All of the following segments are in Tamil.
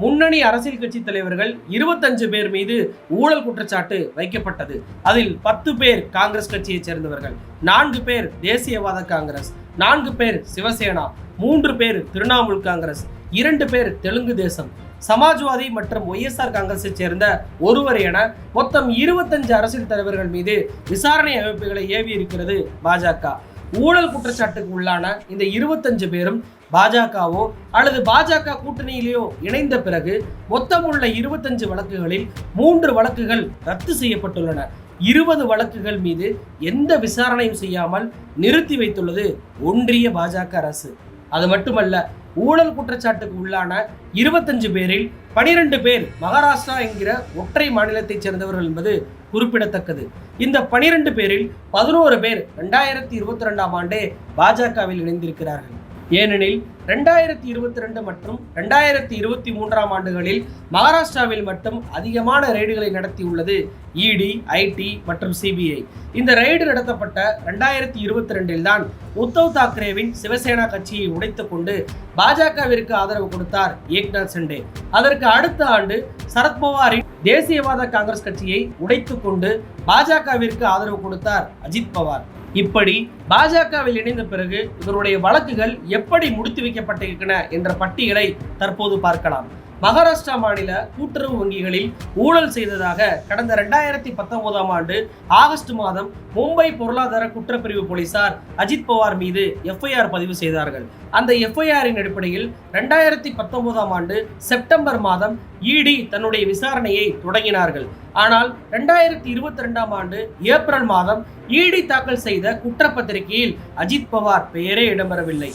முன்னணி அரசியல் கட்சி தலைவர்கள் இருபத்தஞ்சு பேர் மீது ஊழல் குற்றச்சாட்டு வைக்கப்பட்டது. அதில் பத்து பேர் காங்கிரஸ் கட்சியைச் சேர்ந்தவர்கள் நான்கு பேர் தேசியவாத காங்கிரஸ் நான்கு பேர் சிவசேனா மூன்று பேர் திரிணாமுல் காங்கிரஸ் இரண்டு பேர் தெலுங்கு தேசம். சமாஜ்வாதி மற்றும் ஒய்எஸ்ஆர் காங்கிரஸை சேர்ந்த ஒருவர் என மொத்தம் இருபத்தஞ்சு அரசியல் தலைவர்கள் மீது விசாரணை அமைப்புகளை ஏவி இருக்கிறது பாஜக. ஊழல் குற்றச்சாட்டுக்கு உள்ளான இந்த இருபத்தஞ்சு பேரும் பாஜகவோ அல்லது பாஜக கூட்டணியிலேயோ இணைந்த பிறகு மொத்தமுள்ள இருபத்தஞ்சு வழக்குகளில் மூன்று வழக்குகள் ரத்து செய்யப்பட்டுள்ளன. இருபது வழக்குகள் மீது எந்த விசாரணையும் செய்யாமல் நிறுத்தி வைத்துள்ளது ஒன்றிய பாஜக அரசு. அது மட்டுமல்ல ஊழல் குற்றச்சாட்டுக்கு உள்ளான இருபத்தஞ்சு பேரில் பனிரெண்டு பேர் மகாராஷ்டிரா என்கிற ஒற்றை மாநிலத்தைச் சேர்ந்தவர்கள் என்பது குறிப்பிடத்தக்கது. இந்த பனிரெண்டு பேரில் பதினோரு பேர் ரெண்டாயிரத்தி இருபத்தி ரெண்டாம் ஆண்டே பாஜகவில் இணைந்திருக்கிறார்கள். ஏனெனில் ரெண்டாயிரத்தி இருபத்தி ரெண்டு மற்றும் ரெண்டாயிரத்தி இருபத்தி மூன்றாம் ஆண்டுகளில் மகாராஷ்டிராவில் மட்டும் அதிகமான ரெய்டுகளை நடத்தியுள்ளது. இடி ஐடி மற்றும் சிபிஐ இந்த ரெய்டு நடத்தப்பட்ட ரெண்டாயிரத்தி இருபத்தி ரெண்டில் தான் உத்தவ் தாக்கரேவின் சிவசேனா கட்சியை உடைத்துக்கொண்டு பாஜகவிற்கு ஆதரவு கொடுத்தார் ஏக்நாத் சண்டே. அதற்கு அடுத்த ஆண்டு சரத்பவாரின் தேசியவாத காங்கிரஸ் கட்சியை உடைத்து கொண்டு பாஜகவிற்கு ஆதரவு கொடுத்தார் அஜித் பவார். இப்படி பாஜகவில் இணைந்த பிறகு இவருடைய வழக்குகள் எப்படி முடித்து வைக்கப்பட்டிருக்கின்றன என்ற பட்டியலை தற்போது பார்க்கலாம். மகாராஷ்டிரா மாநில கூட்டுறவு வங்கிகளில் ஊழல் செய்ததாக கடந்த ரெண்டாயிரத்தி பத்தொன்பதாம் ஆண்டு ஆகஸ்ட் மாதம் மும்பை பொருளாதார குற்றப்பிரிவு போலீசார் அஜித் பவார் மீது எஃப்ஐஆர் பதிவு செய்தார்கள். அந்த எஃப்ஐஆரின் அடிப்படையில் ரெண்டாயிரத்தி பத்தொன்பதாம் ஆண்டு செப்டம்பர் மாதம் இடி தன்னுடைய விசாரணையை தொடங்கினார்கள். ஆனால் ரெண்டாயிரத்தி இருபத்தி ரெண்டாம் ஆண்டு ஏப்ரல் மாதம் இடி தாக்கல் செய்த குற்றப்பத்திரிகையில் அஜித் பவார் பெயரே இடம்பெறவில்லை.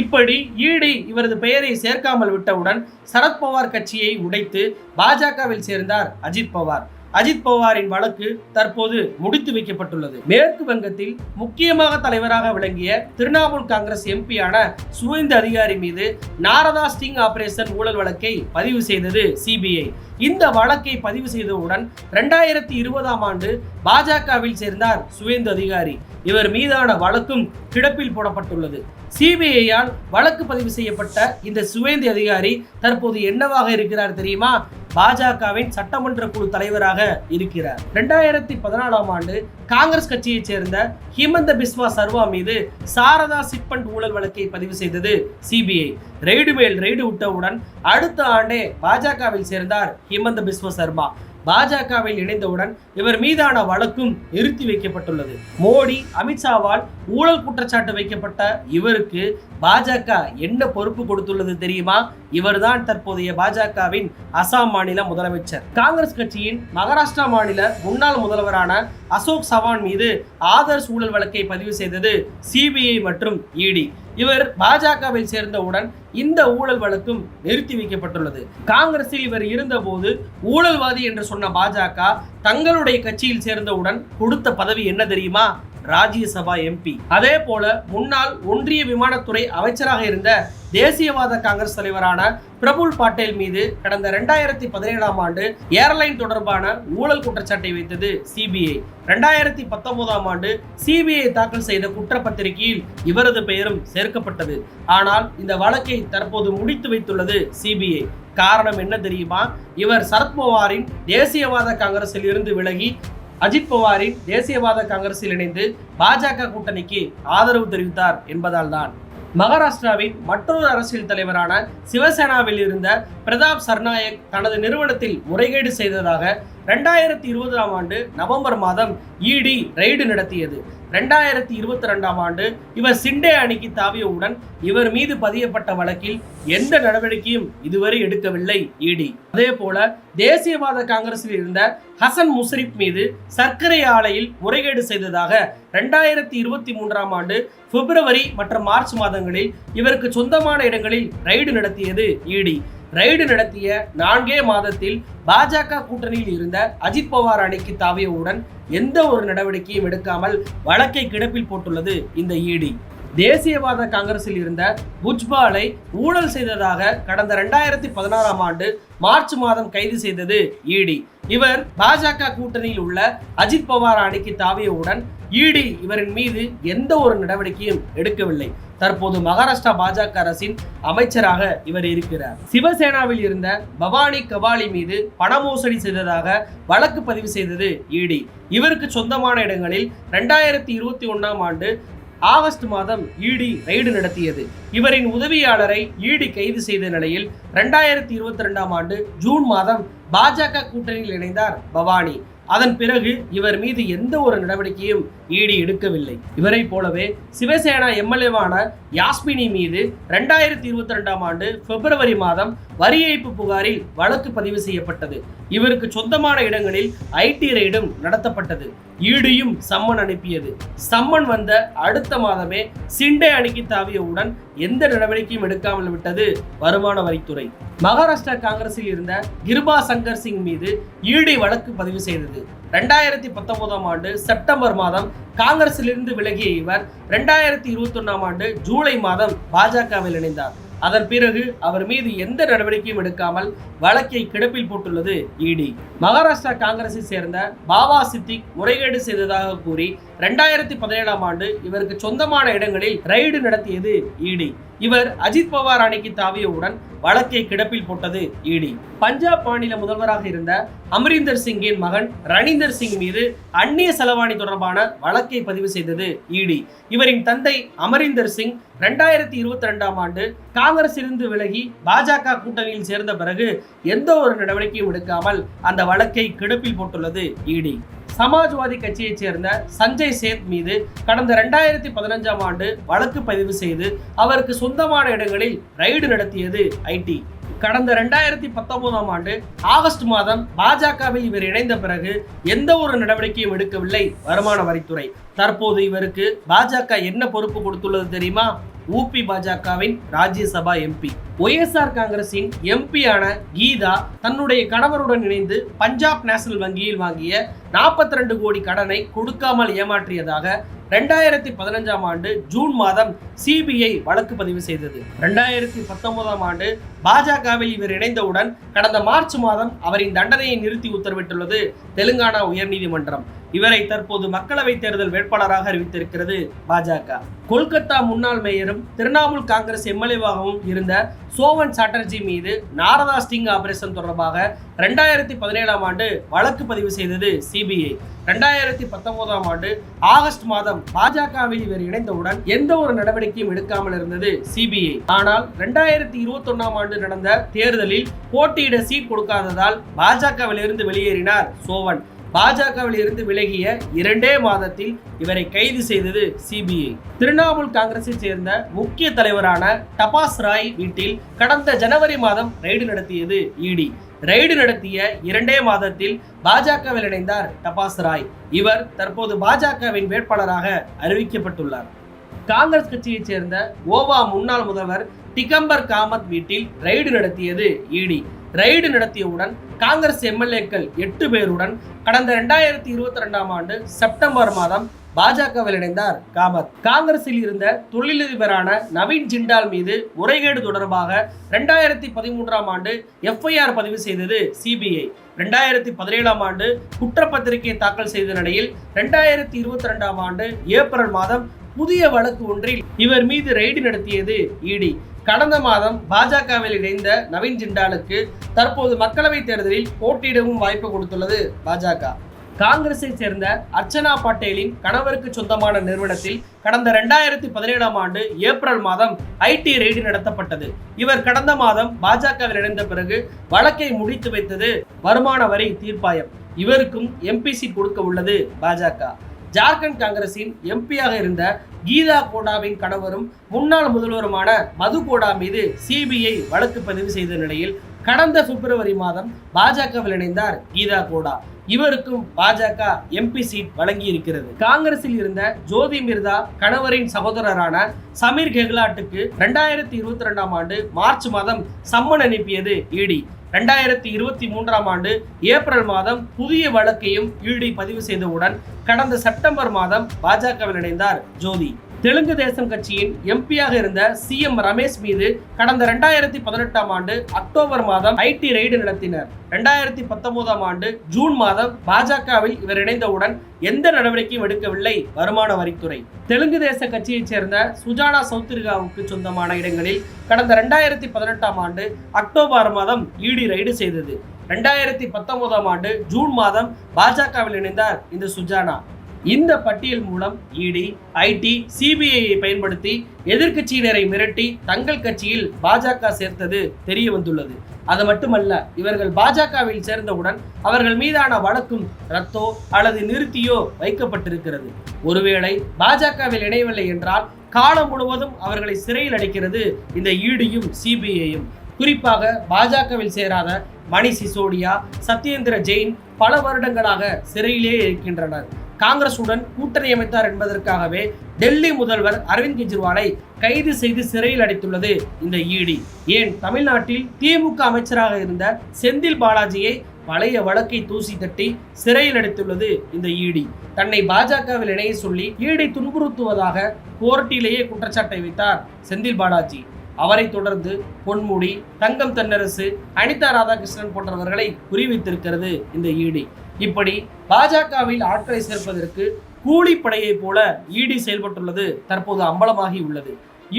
இப்படி இடி இவரது பெயரை சேர்க்காமல் விட்டவுடன் சரத்பவார் கட்சியை உடைத்து பாஜகவில் சேர்ந்தார் அஜித் பவார். அஜித் பவாரின் வழக்கு தற்போது முடித்து வைக்கப்பட்டுள்ளது. மேற்கு வங்கத்தில் முக்கியமாக தலைவராக விளங்கிய திரிணாமுல் காங்கிரஸ் எம்பியான சுவேந்து அதிகாரி மீது நாரதா ஸ்டிங் ஆபரேஷன் ஊழல் வழக்கை பதிவு செய்தது சிபிஐ. இந்த வழக்கை பதிவு செய்தவுடன் ரெண்டாயிரத்தி இருபதாம் ஆண்டு பாஜகவில் சேர்ந்தார் சுவேந்து அதிகாரி. இவர் மீதான வழக்கும் கிடப்பில் போடப்பட்டுள்ளது. சிபிஐயால் வழக்கு பதிவு செய்யப்பட்ட இந்த சுவேந்தி அதிகாரி தற்போது என்னவாக இருக்கிறார் தெரியுமா? பாஜகவின் சட்டமன்ற குழு தலைவராக இருக்கிறார். ரெண்டாயிரத்தி பதினாலாம் ஆண்டு காங்கிரஸ் கட்சியைச் சேர்ந்த ஹிமந்த பிஸ்வா சர்மா மீது சாரதா சிட்பண்ட் ஊழல் வழக்கை பதிவு செய்தது சிபிஐ. ரெய்டு மேல் ரெய்டு விட்டவுடன் அடுத்த ஆண்டே பாஜகவில் சேர்ந்தார் ஹிமந்த பிஸ்வா சர்மா. பாஜகவில் இணைந்தவுடன் இவர் மீதான வழக்கும் நிறுத்தி வைக்கப்பட்டுள்ளது. மோடி அமித்ஷாவால் ஊழல் குற்றச்சாட்டு வைக்கப்பட்ட இவருக்கு பாஜக என்ன பொறுப்பு கொடுத்துள்ளது தெரியுமா? இவர்தான் தற்போதைய பாஜகவின் அசாம் மாநில முதலமைச்சர். காங்கிரஸ் கட்சியின் மகாராஷ்டிரா மாநில முன்னாள் முதல்வரான அசோக் சவான் மீது ஆதர்ஸ் ஊழல் வழக்கை பதிவு செய்தது சிபிஐ மற்றும் இடி இவர் பாஜகவில் சேர்ந்தவுடன் இந்த ஊழல் வழக்கும் நிறுத்தி வைக்கப்பட்டுள்ளது. காங்கிரஸில் இவர் இருந்தபோது ஊழல்வாதி என்று சொன்ன பாஜக தங்களுடைய கட்சியில் சேர்ந்தவுடன் கொடுத்த பதவி என்ன தெரியுமா? ராஜ்யசபா எம்பி அதே போல முன்னாள் ஒன்றிய விமானத்துறை அமைச்சராக இருந்த தேசியவாத காங்கிரஸ் தலைவரான பிரபுல் பாட்டேல் மீது கடந்த ரெண்டாயிரத்தி பதினேழாம் ஆண்டு ஏர்லைன் தொடர்பான ஊழல் குற்றச்சாட்டை வைத்தது சிபிஐ ரெண்டாயிரத்தி பத்தொன்பதாம் ஆண்டு சிபிஐ தாக்கல் செய்த குற்றப்பத்திரிகையில் இவரது பெயரும் சேர்க்கப்பட்டது. ஆனால் இந்த வழக்கை தற்போது முடித்து வைத்துள்ளது சிபிஐ காரணம் என்ன தெரியுமா? இவர் சரத்பவாரின் தேசியவாத காங்கிரஸில் இருந்து விலகி அஜித் பவாரின் தேசியவாத காங்கிரஸில் இணைந்து பாஜக கூட்டணிக்கு ஆதரவு தெரிவித்தார் என்பதால் தான் மகாராஷ்டிராவின் மற்றொரு அரசியல் தலைவரான சிவசேனாவில் இருந்த பிரதாப் சர்நாயக் தனது நிறுவனத்தில் முறைகேடு செய்ததாக ரெண்டாயிரத்தி இருபதாம் ஆண்டு நவம்பர் மாதம் இடி ரெய்டு நடத்தியது. ரெண்டாயிரத்தி இருபத்தி ரெண்டாம் ஆண்டு இவர் சிண்டே அணிக்கு தாவியவுடன் இவர் மீது பதியப்பட்ட வழக்கில் எந்த நடவடிக்கையும் இதுவரை எடுக்கவில்லை இடி அதே போல தேசியவாத காங்கிரஸில் இருந்த ஹசன் முசரிப் மீது சர்க்கரை ஆலையில் முறைகேடு செய்ததாக ரெண்டாயிரத்தி இருபத்தி மூன்றாம் ஆண்டு பிப்ரவரி மற்றும் மார்ச் மாதங்களில் இவருக்கு சொந்தமான இடங்களில் ரைடு நடத்தியது இடி ரைடு நடத்திய நான்கே மாதத்தில் பாஜக கூட்டணியில் இருந்த அஜித் பவார் அணிக்கு தாவியவுடன் எந்த ஒரு நடவடிக்கையும் எடுக்காமல் வழக்கை கிடப்பில் போட்டுள்ளது இந்த இடி தேசியவாத காங்கிரஸில் இருந்த புஜ்பாலை ஊழல் செய்ததாக கடந்த ரெண்டாயிரத்தி பதினாறாம் ஆண்டு மார்ச் மாதம் கைது செய்தது இடி இவர் பாஜக கூட்டணியில் உள்ள அஜித் பவார் அணிக்கு தாவியவுடன் இடி இவரின் மீது எந்த ஒரு நடவடிக்கையும் எடுக்கவில்லை. தற்போது மகாராஷ்டிரா பாஜக அரசின் அமைச்சராக இவர் இருக்கிறார். சிவசேனாவில் இருந்த பவானி கபாலி மீது பண மோசடி செய்ததாக வழக்கு பதிவு செய்தது இடி இவருக்கு சொந்தமான இடங்களில் ரெண்டாயிரத்தி இருபத்தி ஒன்னாம் ஆண்டு ஆகஸ்ட் மாதம் இடி ரைடு நடத்தியது. இவரின் உதவியாளரை இடி கைது செய்த நிலையில் ரெண்டாயிரத்தி இருபத்தி ரெண்டாம் ஆண்டு ஜூன் மாதம் பாஜக கூட்டணியில் இணைந்தார் பவானி. அதன் பிறகு இவர் மீது எந்த ஒரு நடவடிக்கையும் ஈடு எடுக்கவில்லை. இவரை போலவே சிவசேனா எம்எல்ஏவான யாஸ்மினி மீது ரெண்டாயிரத்தி இருபத்தி ரெண்டாம் ஆண்டு பிப்ரவரி மாதம் வரி ஏய்ப்பு புகாரில் வழக்கு பதிவு செய்யப்பட்டது. இவருக்கு சொந்தமான இடங்களில் ஐடி ரெய்டும் நடத்தப்பட்டது. ஈடியும் சம்மன் அனுப்பியது. சம்மன் வந்த அடுத்த மாதமே சிண்டே அணிக்கு தாவியவுடன் எந்த நடவடிக்கையும் எடுக்காமல் விட்டது வருமான வரித்துறை. மகாராஷ்டிரா காங்கிரஸில் இருந்த கிருபா சங்கர் சிங் மீது ஈடி வழக்கு பதிவு செய்தது. ரெண்டாயிரத்தி பத்தொன்பதாம் ஆண்டு செப்டம்பர் மாதம் காங்கிரசிலிருந்து விலகிய இவர் ரெண்டாயிரத்தி இருபத்தி ஒன்னாம் ஆண்டு ஜூலை மாதம் பாஜகவில் இணைந்தார். அதன் பிறகு அவர் மீது எந்த நடவடிக்கையும் எடுக்காமல் வழக்கை கிடப்பில் போட்டுள்ளது இடி. மகாராஷ்டிரா காங்கிரஸை சேர்ந்த பாபா சித்திக் முறைகேடு செய்ததாக கூறி ரெண்டாயிரத்தி பதினேழாம் ஆண்டு இவருக்கு சொந்தமான இடங்களில் ரைடு நடத்தியது இடி இவர் அஜித் பவார் அணைக்கு தாவியவுடன் வழக்கை கிடப்பில் போட்டது இடி பஞ்சாப் மாநில முதல்வராக இருந்த அமரீந்தர் சிங்கின் மகன் ரணிந்தர் சிங் மீது அந்நிய செலவாணி தொடர்பான வழக்கை பதிவு செய்தது இடி இவரின் தந்தை அமரீந்தர் சிங் ரெண்டாயிரத்தி இருபத்தி ரெண்டாம் ஆண்டு காங்கிரசிலிருந்து விலகி பாஜக கூட்டணியில் சேர்ந்த பிறகு எந்த ஒரு நடவடிக்கையும் எடுக்காமல் அந்த வழக்கை கிடப்பில் போட்டுள்ளது இடி சமாஜ்வாதி கட்சியைச் சேர்ந்த சஞ்சய் சேத் மீது கடந்த ரெண்டாயிரத்தி பதினஞ்சாம் ஆண்டு வழக்கு பதிவு செய்து அவருக்கு சொந்தமான இடங்களில் ரைடு நடத்தியது ஐடி. கடந்த ரெண்டாயிரத்தி பத்தொன்பதாம் ஆண்டு ஆகஸ்ட் மாதம் பாஜகவில் இவர் இணைந்த பிறகு எந்த ஒரு நடவடிக்கையும் எடுக்கவில்லை வருமான வரித்துறை. தற்போது இவருக்கு பாஜக என்ன பொறுப்பு கொடுத்துள்ளது தெரியுமா? ஊபி பாஜகவின் ராஜ்யசபா எம்பி. ஒய்எஸ்ஆர் காங்கிரசின் எம்பியான கீதா தன்னுடைய கணவருடன் இணைந்து பஞ்சாப் நேஷனல் வங்கியில் வாங்கிய நாற்பத்தி ரெண்டு கோடி கடனை கொடுக்காமல் ஏமாற்றியதாக ரெண்டாயிரத்தி பதினஞ்சாம் ஆண்டு ஜூன் மாதம் சிபிஐ வழக்கு பதிவு செய்தது. ரெண்டாயிரத்தி பத்தொன்பதாம் ஆண்டு பாஜகவில் இவர் இணைந்தவுடன் கடந்த மார்ச் மாதம் அவரின் தண்டனையை நிறுத்தி உத்தரவிட்டுள்ளது தெலுங்கானா உயர்நீதிமன்றம். இவரை தற்போது மக்களவை தேர்தல் வேட்பாளராக அறிவித்திருக்கிறது பாஜக. கொல்கத்தா முன்னாள் மேயரும் திரிணாமுல் காங்கிரஸ் எம்எல்ஏவாகவும் இருந்த சோவன் சாட்டர்ஜி மீது நாரதா ஸ்டிங் ஆபரேஷன் தொடர்பாக ரெண்டாயிரத்தி பதினேழாம் ஆண்டு வழக்கு பதிவு செய்தது சிபிஐ. ரெண்டாயிரத்தி பத்தொன்பதாம் ஆண்டு ஆகஸ்ட் மாதம் பாஜகவில் இவர் இணைந்தவுடன் எந்த ஒரு நடவடிக்கையும் எடுக்காமல் இருந்தது சிபிஐ. ஆனால் ரெண்டாயிரத்தி இருபத்தி ஒன்னாம் ஆண்டு நடந்த தேர்தலில் போட்டியிட சீட் கொடுக்காததால் பாஜகவில் இருந்து வெளியேறினார் சோவன். பாஜகவில் இருந்து விலகிய இரண்டே மாதத்தில் இவரை கைது செய்தது சிபிஐ திரிணாமுல் காங்கிரஸை சேர்ந்த முக்கிய தலைவரான டபாஸ் ராய் வீட்டில் கடந்த ஜனவரி மாதம் ரெய்டு நடத்தியது இடி ரெய்டு நடத்திய இரண்டே மாதத்தில் பாஜகவில் இணைந்தார் டபாஸ் ராய். இவர் தற்போது பாஜகவின் வேட்பாளராக அறிவிக்கப்பட்டுள்ளார். காங்கிரஸ் கட்சியைச் சேர்ந்த கோவா முன்னாள் முதல்வர் டிகம்பர் காமத் வீட்டில் ரெய்டு நடத்தியது இடி ரெய்டு நடத்தியவுடன் காங்கிரஸ் எம்எல்ஏக்கள் எட்டு பேருடன் கடந்த ரெண்டாயிரத்தி இருபத்தி ரெண்டாம் ஆண்டு செப்டம்பர் மாதம் பாஜகவில் இணைந்தார் காமத். காங்கிரஸில் இருந்த தொழிலதிபரான நவீன் ஜிண்டால் மீது முறைகேடு தொடர்பாக ரெண்டாயிரத்தி பதிமூன்றாம் ஆண்டு எஃப்ஐஆர் பதிவு செய்தது சிபிஐ. ரெண்டாயிரத்தி பதினேழாம் ஆண்டு குற்றப்பத்திரிகை தாக்கல் செய்த நிலையில் ரெண்டாயிரத்தி இருபத்தி ரெண்டாம் ஆண்டு ஏப்ரல் மாதம் புதிய வழக்கு ஒன்றில் இவர் மீது ரெய்டு நடத்தியது இடி. கடந்த மாதம் பாஜகவில் இணைந்த நவீன் ஜிண்டாலுக்கு தற்போது மக்களவைத் தேர்தலில் போட்டியிடவும் வாய்ப்பு கொடுத்துள்ளது பாஜக. காங்கிரஸை சேர்ந்த அர்ச்சனா பட்டேலின் கணவருக்கு சொந்தமான நிறுவனத்தில் கடந்த ரெண்டாயிரத்தி பதினேழாம் ஆண்டு ஏப்ரல் மாதம் ஐடி ரெய்டு நடத்தப்பட்டது. இவர் கடந்த மாதம் பாஜகவில் இணைந்த பிறகு வழக்கை முடித்து வைத்தது வருமான வரி தீர்ப்பாயம். இவருக்கும் எம்பி சீட் கொடுக்க உள்ளது பாஜக. ஜார்க்கண்ட் காங்கிரசின் எம்பியாக இருந்த கீதா கோடாவின் கணவரும் முன்னாள் முதல்வருமான மது கோடா மீது சிபிஐ வழக்கு பதிவு செய்த நிலையில் கடந்த பிப்ரவரி மாதம் பாஜகவில் இணைந்தார் கீதா கோடா. இவருக்கும் பாஜக எம்பி சீட் வழங்கி இருக்கிறது காங்கிரஸில் இருந்த ஜோதி மிர்தா கணவரின் சகோதரரான சமீர் கெஹ்லாட்டுக்கு ரெண்டாயிரத்தி இருபத்தி ரெண்டாம் ஆண்டு மார்ச் மாதம் சம்மன் அனுப்பியது இடி ரெண்டாயிரத்தி இருபத்தி மூன்றாம் ஆண்டு ஏப்ரல் மாதம் புதிய வழக்கையும் ஈடி பதிவு செய்தவுடன் கடந்த செப்டம்பர் மாதம் பாஜகவில் இணைந்தார் ஜோதி. தெலுங்கு தேசம் கட்சியின் எம்பியாக இருந்த சி எம் ரமேஷ் மீது கடந்த ரெண்டாயிரத்தி பதினெட்டாம் ஆண்டு அக்டோபர் மாதம் ஐடி ரெய்டு நடத்தினர். ரெண்டாயிரத்தி பத்தொன்பதாம் ஆண்டு ஜூன் மாதம் பாஜகவில் இவர் இணைந்தவுடன் எந்த நடவடிக்கையும் எடுக்கவில்லை வருமான வரித்துறை. தெலுங்கு தேச கட்சியைச் சேர்ந்த சுஜானா சௌத்ரிகாவுக்கு சொந்தமான இடங்களில் கடந்த ரெண்டாயிரத்தி பதினெட்டாம் ஆண்டு அக்டோபர் மாதம் இடி ரைடு செய்தது. ரெண்டாயிரத்தி பத்தொன்பதாம் ஆண்டு ஜூன் மாதம் பாஜகவில் இணைந்தார் இந்த சுஜானா இந்த பட்டியல் மூலம் இடி ஐடி சிபிஐயை பயன்படுத்தி எதிர்க்கட்சியினரை மிரட்டி தங்கள் கட்சியில் பாஜக சேர்த்தது தெரிய வந்துள்ளது. அது மட்டுமல்ல இவர்கள் பாஜகவில் சேர்ந்தவுடன் அவர்கள் மீதான வழக்கும் ரத்தோ அல்லது நிறுத்தியோ வைக்கப்பட்டிருக்கிறது. ஒருவேளை பாஜகவில் இணையவில்லை என்றால் காலம் முழுவதும் அவர்களை சிறையில் அடைக்கிறது இந்த ஈடியும் சிபிஐயும். குறிப்பாக பாஜகவில் சேராத மணி சிசோடியா சத்யேந்திர ஜெயின் பல வருடங்களாக சிறையிலேயே இருக்கின்றனர். காங்கிரசுடன் கூட்டணி அமைத்தார் என்பதற்காகவே டெல்லி முதல்வர் அரவிந்த் கெஜ்ரிவாலை கைது செய்து சிறையில் அடைத்துள்ளது இந்த இடி ஏன்? தமிழ்நாட்டில் திமுக அமைச்சராக இருந்த செந்தில் பாலாஜியை பழைய வழக்கை தூசி தட்டி சிறையில் அடைத்துள்ளது இந்த இடி தன்னை பாஜகவில் இணைய சொல்லி ஈடி துன்புறுத்துவதாக கோர்ட்டிலேயே குற்றச்சாட்டை வைத்தார் செந்தில் பாலாஜி. அவரை தொடர்ந்து பொன்முடி தங்கம் தென்னரசு அனிதா ராதாகிருஷ்ணன் போன்றவர்களை குறிவைத்திருக்கிறது இந்த இடி இப்படி பாஜகவில் ஆட்களை சேர்ப்பதற்கு கூலிப்படையை போல இடி செயல்பட்டுள்ளது தற்போது அம்பலமாகி உள்ளது.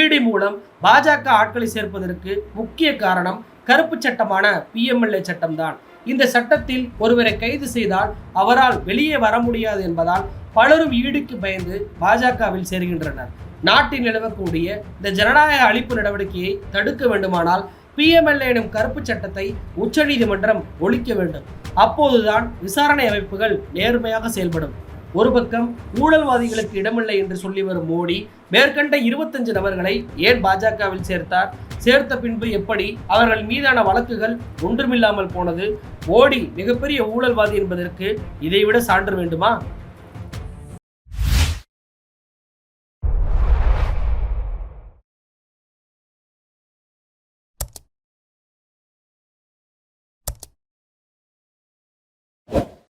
இடி மூலம் பாஜக ஆட்களை சேர்ப்பதற்கு முக்கிய காரணம் கருப்பு சட்டமான பிஎம்எல்ஏ சட்டம்தான். இந்த சட்டத்தில் ஒருவரை கைது செய்தால் அவரால் வெளியே வர முடியாது என்பதால் பலரும் ஈடுக்கு பயந்து பாஜகவில் சேர்கின்றனர். நாட்டில் நிலவக்கூடிய இந்த ஜனநாயக அழிப்பு நடவடிக்கையை தடுக்க வேண்டுமானால் பிஎம்எல்ஏ எனும் கருப்பு சட்டத்தை உச்சநீதிமன்றம் ஒழிக்க வேண்டும். அப்போதுதான் விசாரணை அமைப்புகள் நேர்மையாக செயல்படும். ஒரு பக்கம் ஊழல்வாதிகளுக்கு இடமில்லை என்று சொல்லி வரும் மோடி மேற்கண்ட இருபத்தஞ்சு நபர்களை ஏன் பாஜகவில் சேர்த்தார்? சேர்த்த பின்பு எப்படி? அவர்கள் மீதான வழக்குகள் ஒன்றுமில்லாமல் போனது. மோடி மிகப்பெரிய ஊழல்வாதி என்பதற்கு இதைவிட சான்று வேண்டுமா?